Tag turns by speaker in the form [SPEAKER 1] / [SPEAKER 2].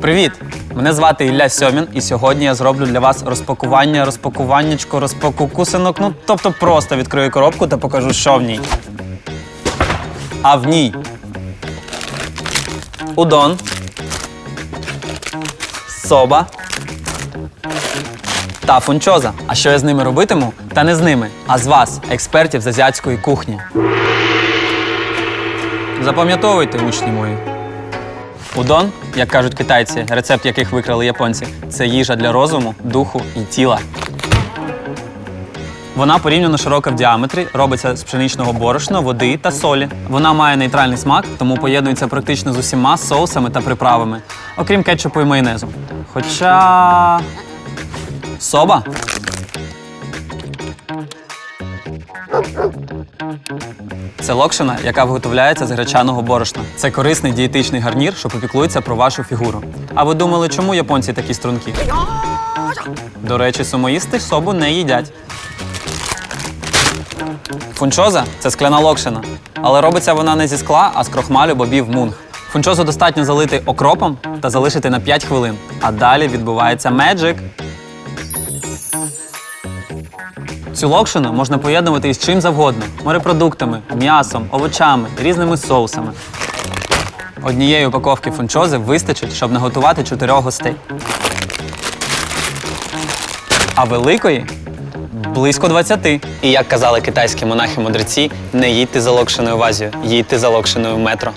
[SPEAKER 1] Привіт! Мене звати Ілля Сьомін, і сьогодні я зроблю для вас розпакування, розпакуваннячко, розпакукусинок. Ну, тобто просто відкрию коробку та покажу, що в ній. А в ній удон, соба та фунчоза. А що я з ними робитиму? Та не з ними, а з вас, експертів з азіатської кухні. Запам'ятовуйте, учні мої. Удон, як кажуть китайці, рецепт яких викрали японці, це їжа для розуму, духу і тіла. Вона порівняно широка в діаметрі, робиться з пшеничного борошна, води та солі. Вона має нейтральний смак, тому поєднується практично з усіма соусами та приправами, окрім кетчупу і майонезу. Хоча. Соба? Це локшина, яка виготовляється з гречаного борошна. Це корисний дієтичний гарнір, що попіклується про вашу фігуру. А ви думали, чому японці такі стрункі? До речі, сумоїсти собу не їдять. Фунчоза це скляна локшина. Але робиться вона не зі скла, а з крохмалю бобів мунг. Фунчозу достатньо залити окропом та залишити на 5 хвилин. А далі відбувається меджик. Цю локшину можна поєднувати із чим завгодно: морепродуктами, м'ясом, овочами, різними соусами. Однієї упаковки фунчози вистачить, щоб наготувати чотирьох гостей. А великої близько 20. І як казали китайські монахи-мудреці, не їдьте за локшиною в Азію, їдьте за локшиною в метро.